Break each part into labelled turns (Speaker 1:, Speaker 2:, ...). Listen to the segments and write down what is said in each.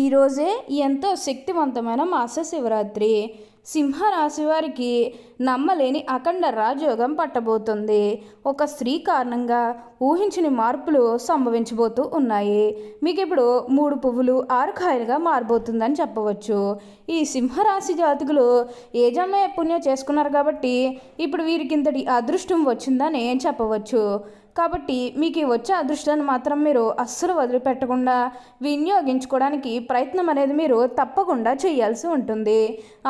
Speaker 1: ఈరోజే ఎంతో శక్తివంతమైన మాస శివరాత్రి సింహరాశి వారికి నమ్మలేని అఖండ రాజయోగం పట్టబోతుంది. ఒక స్త్రీ కారణంగా ఊహించని మార్పులు సంభవించబోతూ ఉన్నాయి. మీకు ఇప్పుడు మూడు పువ్వులు ఆరు కాయలుగా మారబోతుందని చెప్పవచ్చు. ఈ సింహరాశి జాతకులు ఏజమ్మ పుణ్యం చేసుకున్నారు కాబట్టి ఇప్పుడు వీరికి ఇంతటి అదృష్టం వచ్చిందని చెప్పవచ్చు. కాబట్టి మీకు ఈ వచ్చే అదృష్టాన్ని మాత్రం మీరు అస్సలు వదిలిపెట్టకుండా వినియోగించుకోవడానికి ప్రయత్నం అనేది మీరు తప్పకుండా చేయాల్సి ఉంటుంది.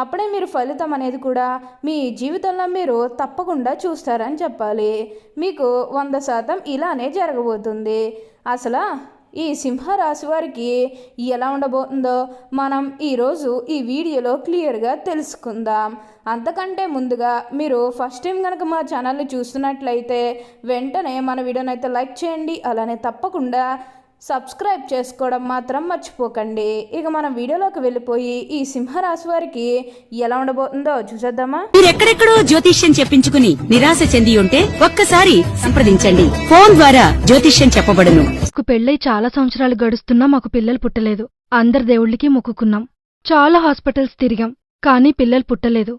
Speaker 1: అప్పుడే మీరు ఫలితం అనేది కూడా మీ జీవితంలో మీరు తప్పకుండా చూస్తారని చెప్పాలి. మీకు వంద శాతం ఇలానే జరగబోతుంది. అసలు ఈ సింహరాశి వారికి ఎలా ఉండబోతుందో మనం ఈరోజు ఈ వీడియోలో క్లియర్గా తెలుసుకుందాం. అంతకంటే ముందుగా మీరు ఫస్ట్ టైం కనుక మా ఛానల్ని చూస్తున్నట్లయితే వెంటనే మన వీడియోనైతే లైక్ చేయండి. అలానే తప్పకుండా సబ్స్క్రైబ్ చేసుకోవడం మాత్రం మర్చిపోకండి. ఇక మనం వీడియోలోకి వెళ్ళిపోయి ఈ సింహరాశి వారికి ఎలా ఉండబోతుందో చూసేద్దామా?
Speaker 2: మీరెక్కడెక్కడో జ్యోతిష్యం చెప్పించుకుని నిరాశ చెంది ఉంటే ఒక్కసారి సంప్రదించండి. ఫోన్ ద్వారా జ్యోతిష్యం చెప్పబడును.
Speaker 3: మాకు పెళ్ళై చాలా సంవత్సరాలు గడుస్తున్నా మాకు పిల్లలు పుట్టలేదు. అందరి దేవుళ్ళకి మొక్కుకున్నాం. చాలా హాస్పిటల్స్ తిరిగాం కానీ పిల్లలు పుట్టలేదు.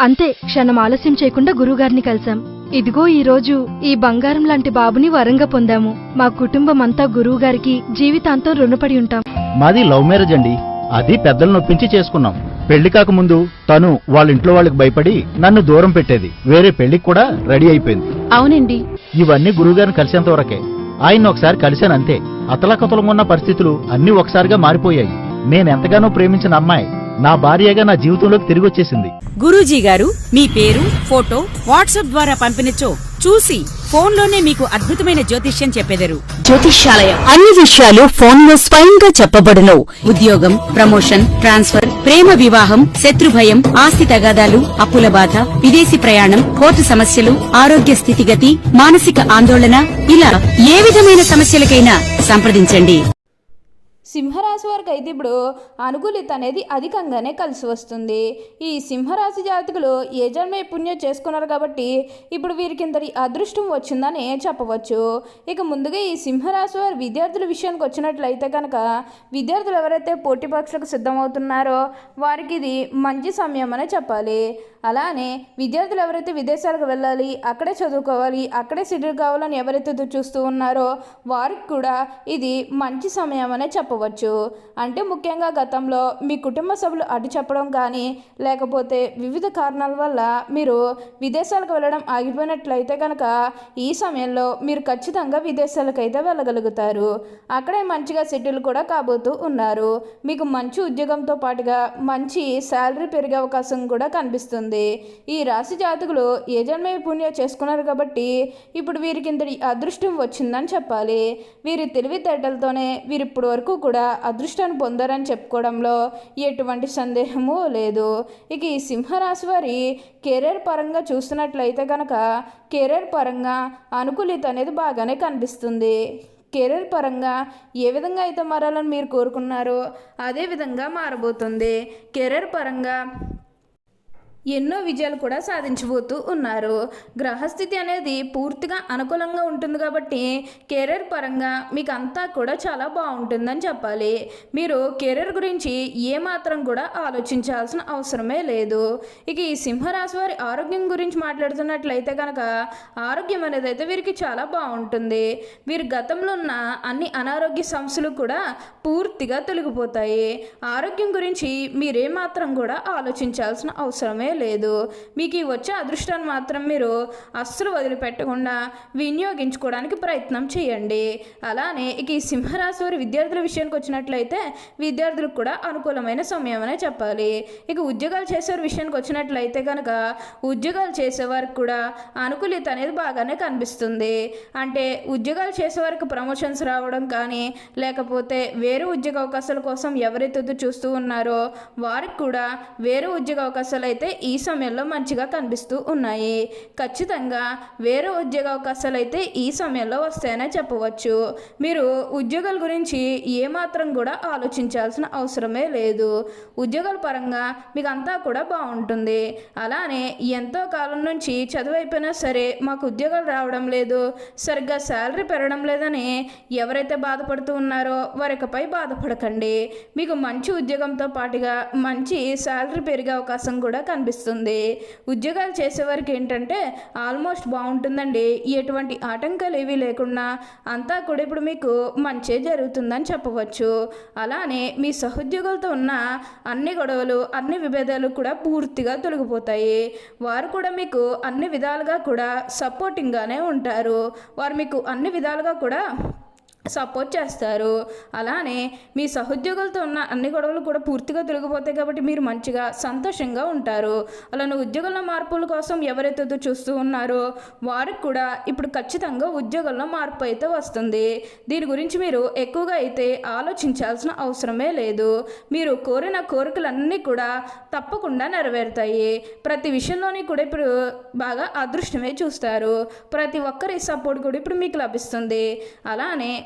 Speaker 3: అంతే క్షణం ఆలస్యం చేయకుండా గురువుగారిని కలిశాం. ఇదిగో ఈ రోజు ఈ బంగారం లాంటి బాబుని వరంగా పొందాము. మా కుటుంబం అంతా గురువుగారికి జీవితాంతం రుణపడి ఉంటాం.
Speaker 4: మాది లవ్ మ్యారేజ్ అండి. అది పెద్దలు నొప్పించి చేసుకున్నాం. పెళ్ళి కాకముందు తను వాళ్ళ ఇంట్లో వాళ్ళకి భయపడి నన్ను దూరం పెట్టేది. వేరే పెళ్ళికి కూడా రెడీ అయిపోయింది.
Speaker 3: అవునండి.
Speaker 4: ఇవన్నీ గురువుగారిని కలిసేంత వరకే. ఆయన్ని ఒకసారి కలిశానంతే అతలకతలం ఉన్న పరిస్థితులు అన్ని ఒకసారిగా మారిపోయాయి. నేనెంతగానో ప్రేమించిన అమ్మాయి. నా భార్యగా నా జీవితంలోకి తిరిగి వచ్చేసింది
Speaker 2: గురూజీ గారు మీ పేరు ఫోటో వాట్సాప్ ద్వారా పంపినచో చూసి ఫోన్లోనే మీకు అద్భుతమైన జ్యోతిష్యం చెప్పెదరు. జ్యోతిష్యాలయం. అన్ని విషయాలు ఫోన్లో స్వయంగా చెప్పబడును. ఉద్యోగం ప్రమోషన్ ట్రాన్స్ఫర్ ప్రేమ వివాహం శత్రు భయం ఆస్తి తగాదాలు అప్పుల బాధ విదేశీ ప్రయాణం కోర్టు సమస్యలు ఆరోగ్య స్థితిగతి మానసిక ఆందోళన ఇలా ఏ విధమైన సమస్యలకైనా సంప్రదించండి.
Speaker 1: సింహరాశి వారికి అయితే ఇప్పుడు అనుకూలిత అనేది అధికంగానే కలిసి వస్తుంది. ఈ సింహరాశి జాతకులు ఏ జన్మే పుణ్యం చేసుకున్నారు కాబట్టి ఇప్పుడు వీరికి ఇంతటి అదృష్టం వచ్చిందని చెప్పవచ్చు. ఇక ముందుగా ఈ సింహరాశి వారి విద్యార్థుల విషయానికి వచ్చినట్లయితే కనుక విద్యార్థులు ఎవరైతే పోటీ పరీక్షలకు సిద్ధమవుతున్నారో వారికి ఇది మంచి సమయం అనే చెప్పాలి. అలానే విద్యార్థులు ఎవరైతే విదేశాలకు వెళ్ళాలి అక్కడే చదువుకోవాలి అక్కడే సెటిల్ కావాలని ఎవరైతే చూస్తూ ఉన్నారో వారికి కూడా ఇది మంచి సమయం అనే చెప్పవచ్చు. అంటే ముఖ్యంగా గతంలో మీ కుటుంబ సభ్యులు అడ్డు చెప్పడం కానీ లేకపోతే వివిధ కారణాల వల్ల మీరు విదేశాలకు వెళ్ళడం ఆగిపోయినట్లయితే కనుక ఈ సమయంలో మీరు ఖచ్చితంగా విదేశాలకు అయితే వెళ్ళగలుగుతారు. అక్కడే మంచిగా సెటిల్ కూడా కాబోతూ ఉన్నారు. మీకు మంచి ఉద్యోగంతో పాటుగా మంచి శాలరీ పెరిగే అవకాశం కూడా కనిపిస్తుంది. ఈ రాశి జాతకులు ఏ జన్మ పుణ్యం చేసుకున్నారు కాబట్టి ఇప్పుడు వీరికి ఇంతటి అదృష్టం వచ్చిందని చెప్పాలి. వీరి తెలివితేటలతోనే వీరు ఇప్పటి వరకు కూడా అదృష్టాన్ని పొందారని చెప్పుకోవడంలో ఎటువంటి సందేహము లేదు. ఇక ఈ సింహరాశి వారి కెరీర్ పరంగా చూస్తున్నట్లయితే కనుక కెరీర్ పరంగా అనుకూలిత అనేది బాగానే కనిపిస్తుంది. కెరీర్ పరంగా ఏ విధంగా అయితే మారాలని మీరు కోరుకున్నారో అదే విధంగా మారబోతుంది. కెరీర్ పరంగా ఎన్నో విజయాలు కూడా సాధించబోతూ ఉన్నారు. గ్రహస్థితి అనేది పూర్తిగా అనుకూలంగా ఉంటుంది కాబట్టి కెరీర్ పరంగా మీకు అంతా కూడా చాలా బాగుంటుందని చెప్పాలి. మీరు కెరీర్ గురించి ఏమాత్రం కూడా ఆలోచించాల్సిన అవసరమే లేదు. ఇక ఈ సింహరాశి వారి ఆరోగ్యం గురించి మాట్లాడుతున్నట్లయితే కనుక ఆరోగ్యం అనేది అయితే వీరికి చాలా బాగుంటుంది. వీరు గతంలో ఉన్న అన్ని అనారోగ్య సమస్యలు కూడా పూర్తిగా తొలగిపోతాయి. ఆరోగ్యం గురించి మీరేమాత్రం కూడా ఆలోచించాల్సిన అవసరమే లేదు. మీకు ఈ వచ్చే అదృష్టాన్ని మాత్రం మీరు అస్సలు వదిలిపెట్టకుండా వినియోగించుకోవడానికి ప్రయత్నం చేయండి. అలానే ఇక ఈ సింహరాశి వారి విద్యార్థుల విషయానికి వచ్చినట్లయితే విద్యార్థులకు కూడా అనుకూలమైన సమయం అనే చెప్పాలి. ఇక ఉద్యోగాలు చేసేవారి విషయానికి వచ్చినట్లయితే కనుక ఉద్యోగాలు చేసేవారికి కూడా అనుకూలిత అనేది బాగానే కనిపిస్తుంది. అంటే ఉద్యోగాలు చేసేవారికి ప్రమోషన్స్ రావడం కానీ లేకపోతే వేరే ఉద్యోగ అవకాశాల కోసం ఎవరైతే చూస్తూ ఉన్నారో వారికి కూడా వేరే ఉద్యోగ అవకాశాలు అయితే ఈ సమయంలో మంచిగా కనిపిస్తూ ఉన్నాయి. ఖచ్చితంగా వేరే ఉద్యోగ అవకాశాలు అయితే ఈ సమయంలో వస్తాయనే చెప్పవచ్చు. మీరు ఉద్యోగాల గురించి ఏమాత్రం కూడా ఆలోచించాల్సిన అవసరమే లేదు. ఉద్యోగాల పరంగా మీకు అంతా కూడా బాగుంటుంది. అలానే ఎంతో కాలం నుంచి చదువు అయిపోయినా సరే మాకు ఉద్యోగాలు రావడం లేదు. సరిగ్గా శాలరీ పెరగడం లేదని ఎవరైతే బాధపడుతూ ఉన్నారో వారికపై బాధపడకండి. మీకు మంచి ఉద్యోగంతో పాటుగా మంచి శాలరీ పెరిగే అవకాశం కూడా కనిపిస్తుంది. ఉద్యోగాలు చేసేవారికి ఏంటంటే ఆల్మోస్ట్ బాగుంటుందండి. ఎటువంటి ఆటంకాలు ఏవీ లేకుండా అంతా కూడా ఇప్పుడు మీకు మంచే జరుగుతుందని చెప్పవచ్చు. అలానే మీ సహోద్యోగులతో ఉన్న అన్ని గొడవలు అన్ని విభేదాలు కూడా పూర్తిగా తొలగిపోతాయి. వారు కూడా మీకు అన్ని విధాలుగా కూడా సపోర్టింగ్గానే ఉంటారు. వారు మీకు అన్ని విధాలుగా కూడా సపోర్ట్ చేస్తారు. అలానే మీ సహోద్యోగులతో ఉన్న అన్ని గొడవలు కూడా పూర్తిగా తొలగిపోతాయి కాబట్టి మీరు మంచిగా సంతోషంగా ఉంటారు. అలానే ఉద్యోగంలో మార్పుల కోసం ఎవరైతే చూస్తూ ఉన్నారో వారికి కూడా ఇప్పుడు ఖచ్చితంగా ఉద్యోగంలో మార్పు అయితే వస్తుంది. దీని గురించి మీరు ఎక్కువగా అయితే ఆలోచించాల్సిన అవసరమే లేదు. మీరు కోరిన కోరికలన్నీ కూడా తప్పకుండా నెరవేరుతాయి. ప్రతి విషయంలోని కూడా ఇప్పుడు బాగా అదృష్టమే చూస్తారు. ప్రతి ఒక్కరి సపోర్ట్ కూడా ఇప్పుడు మీకు లభిస్తుంది. అలానే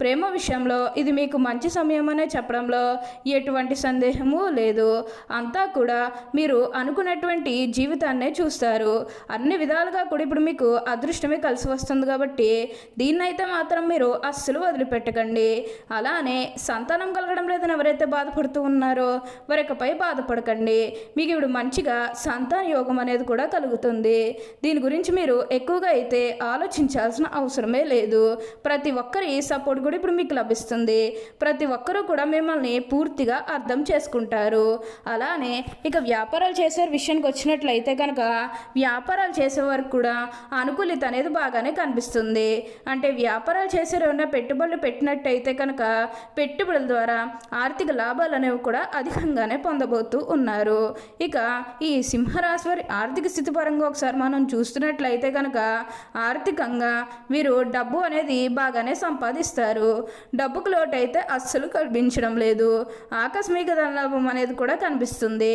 Speaker 1: ప్రేమ విషయంలో ఇది మీకు మంచి సమయం అనే చెప్పడంలో ఎటువంటి సందేహము లేదు. అంతా కూడా మీరు అనుకున్నటువంటి జీవితాన్నే చూస్తారు. అన్ని విధాలుగా కూడా ఇప్పుడు మీకు అదృష్టమే కలిసి వస్తుంది కాబట్టి దీన్నైతే మాత్రం మీరు అస్సలు వదిలిపెట్టకండి. అలానే సంతానం కలగడం లేదని ఎవరైతే బాధపడుతూ ఉన్నారో వారికపై బాధపడకండి. మీకు ఇప్పుడు మంచిగా సంతాన యోగం అనేది కూడా కలుగుతుంది. దీని గురించి మీరు ఎక్కువగా అయితే ఆలోచించాల్సిన అవసరమే లేదు. ప్రతి ఒక్కరి సపోర్ట్ కూడా ఇప్పుడు మీకు లభిస్తుంది. ప్రతి ఒక్కరూ కూడా మిమ్మల్ని పూర్తిగా అర్థం చేసుకుంటారు. అలానే ఇక వ్యాపారాలు చేసే విషయానికి వచ్చినట్లయితే కనుక వ్యాపారాలు చేసే వరకు కూడా అనుకూలిత అనేది బాగానే కనిపిస్తుంది. అంటే వ్యాపారాలు చేసే ఏమైనా పెట్టుబడులు పెట్టినట్టయితే కనుక పెట్టుబడుల ద్వారా ఆర్థిక లాభాలు అనేవి కూడా అధికంగానే పొందబోతూ ఉన్నారు. ఇక ఈ సింహరాశి వారి ఆర్థిక స్థితి పరంగా ఒకసారి మనం చూస్తున్నట్లయితే కనుక ఆర్థికంగా వీరు డబ్బు అనేది బాగా బాగానే సంపాదిస్తారు. డబ్బుకు లోటు అయితే అస్సలు కనిపించడం లేదు. ఆకస్మిక ధనలాభం అనేది కూడా కనిపిస్తుంది.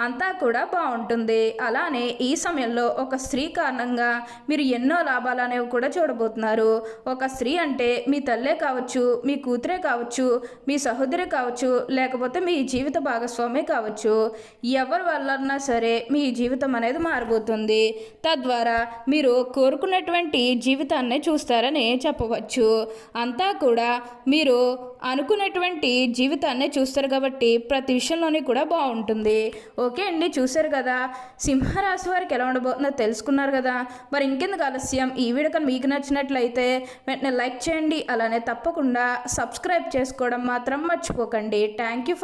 Speaker 1: అంతా కూడా బాగుంటుంది. అలానే ఈ సమయంలో ఒక స్త్రీ కారణంగా మీరు ఎన్నో లాభాలు అనేవి కూడా చూడబోతున్నారు. ఒక స్త్రీ అంటే మీ తల్లే కావచ్చు మీ కూతురే కావచ్చు మీ సహోదరి కావచ్చు లేకపోతే మీ జీవిత భాగస్వామి కావచ్చు. ఎవరి వల్లన్నా సరే మీ జీవితం అనేది మారిపోతుంది తద్వారా మీరు కోరుకున్నటువంటి జీవితాన్ని చూస్తారని చెప్పవచ్చు. అంతా కూడా మీరు అనుకున్నటువంటి జీవితాన్ని చూస్తారు కాబట్టి ప్రతి విషయంలోనే కూడా బాగుంటుంది. ఓకే అండి చూశారు కదా. సింహరాశి వారికి ఎలా ఉండబోతుందో తెలుసుకున్నారు కదా. మరి ఇంకెందుకు ఆలస్యం? ఈ వీడియో మీకు నచ్చినట్లయితే వెంటనే లైక్ చేయండి. అలానే తప్పకుండా సబ్స్క్రైబ్ చేసుకోవడం మాత్రం మర్చిపోకండి. Thank you for